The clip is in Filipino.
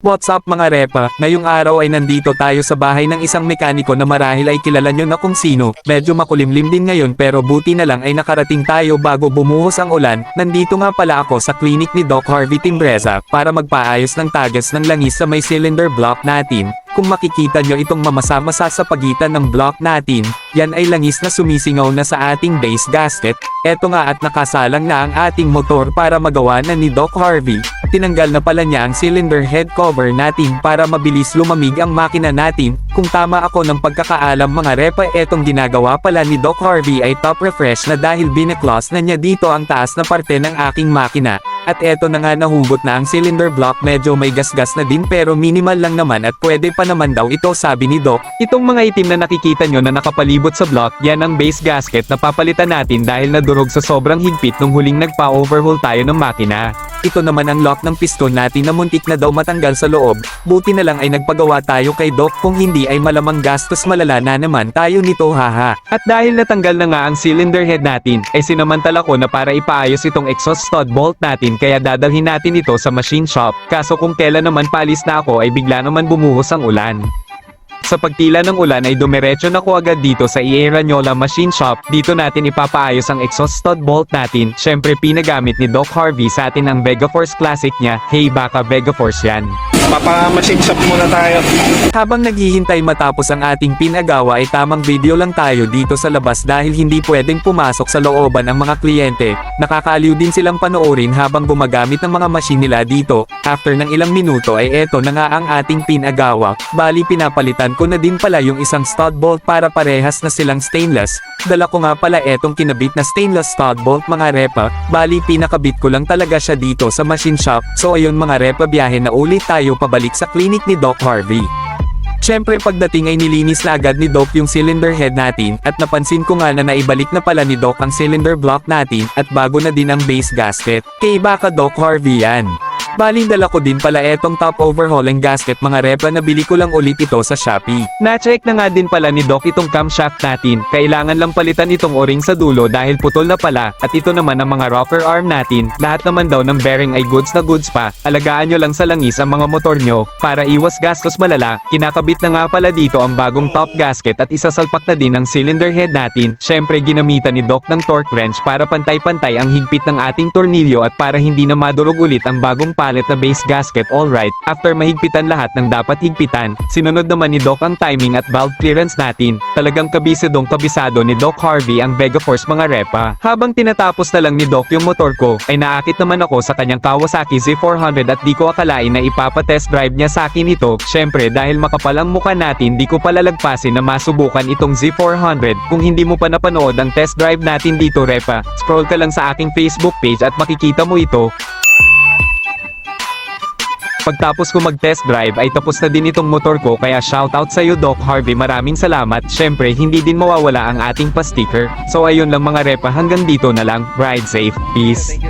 What's up mga repa? Ngayong araw ay nandito tayo sa bahay ng isang mekaniko na marahil ay kilala nyo na kung sino. Medyo makulimlim din ngayon pero buti na lang ay nakarating tayo bago bumuhos ang ulan. Nandito nga pala ako sa clinic ni Doc Harvey Timbreza para magpaayos ng tagas ng langis sa may cylinder block natin. Kung makikita nyo itong mamasa-masa sa pagitan ng block natin, yan ay langis na sumisingaw na sa ating base gasket. Eto nga at nakasalang na ang ating motor para magawa na ni Doc Harvey. Tinanggal na pala niya ang cylinder head cover natin para mabilis lumamig ang makina natin. Kung tama ako ng pagkakaalam mga repa etong ginagawa pala ni Doc Harvey ay top refresh na dahil bineklos na niya dito ang taas na parte ng aking makina. At eto na nga nahugot na ang cylinder block medyo may gasgas na din pero minimal lang naman at pwede pa naman daw ito sabi ni Doc. Itong mga itim na nakikita nyo na nakapalibot sa block yan ang base gasket na papalitan natin dahil nadurog sa sobrang higpit nung huling nagpa-overhaul tayo ng makina. Ito naman ang lock ng piston natin na muntik na daw matanggal sa loob. Buti na lang ay nagpagawa tayo kay Doc kung hindi ay malamang gastos malala na naman tayo nito haha. At dahil natanggal na nga ang cylinder head natin, ay sinamantala ko na para ipaayos itong exhaust stud bolt natin kaya dadalhin natin ito sa machine shop. Kaso kung kailan naman paalis na ako ay bigla naman bumuhos ang ulan. Sa pagtila ng ulan ay dumiretso na ko agad dito sa Ieranyola Machine Shop. Dito natin ipapaayos ang exhaust stud bolt natin. Syempre pinagamit ni Doc Harvey sa atin ang Vegaforce Classic niya. Hey baka Vegaforce yan. Papa-machine shop muna tayo. Habang naghihintay matapos ang ating pinagawa ay tamang video lang tayo dito sa labas dahil hindi pwedeng pumasok sa looban ang mga kliyente. Nakakaaliw din silang panoorin habang gumagamit ng mga machine nila dito. After ng ilang minuto ay eto na nga ang ating pinagawa. Bali pinapalitan ko na din pala yung isang stud bolt para parehas na silang stainless. Dala ko nga pala etong kinabit na stainless stud bolt mga repa. Bali pinakabit ko lang talaga siya dito sa machine shop. So ayun mga repa biyahe na ulit tayo pabalik sa clinic ni Doc Harvey. Siyempre pagdating ay nilinis na agad ni Doc yung cylinder head natin at napansin ko nga na naibalik na pala ni Doc ang cylinder block natin at bago na din ang base gasket. Kay baka Doc Harvey yan. Baling dala ko din pala etong top overhauling gasket mga repa na bili ko lang ulit ito sa Shopee. Na-check na nga din pala ni Doc itong camshaft natin. Kailangan lang palitan itong o-ring sa dulo dahil putol na pala at ito naman ang mga rocker arm natin. Lahat naman daw ng bearing ay goods na goods pa. Alagaan nyo lang sa langis ang mga motor nyo para iwas gastos malala. Kinakabit na nga pala dito ang bagong top gasket at isasalpak na din ang cylinder head natin. Syempre ginamitan ni Doc ng torque wrench para pantay-pantay ang higpit ng ating tornilyo at para hindi na madurog ulit ang bagong palet na base gasket alright. After mahigpitan lahat ng dapat higpitan, sinunod naman ni Doc ang timing at valve clearance natin. Talagang kabisadong kabisado ni Doc Harvey ang Vegaforce mga repa. Habang tinatapos na lang ni Doc yung motor ko, ay naakit naman ako sa kanyang Kawasaki Z400 at di ko akalain na ipapatest drive niya sa akin ito. Syempre dahil makapal ang mukha natin di ko palalagpasin na masubukan itong Z400. Kung hindi mo pa napanood ang test drive natin dito repa, scroll ka lang sa aking Facebook page at makikita mo ito. Pagtapos ko mag-test drive ay tapos na din itong motor ko kaya shoutout sa iyo Doc Harvey maraming salamat. Syempre hindi din mawawala ang ating pa-sticker. So ayun lang mga repa hanggang dito na lang. Ride safe. Peace.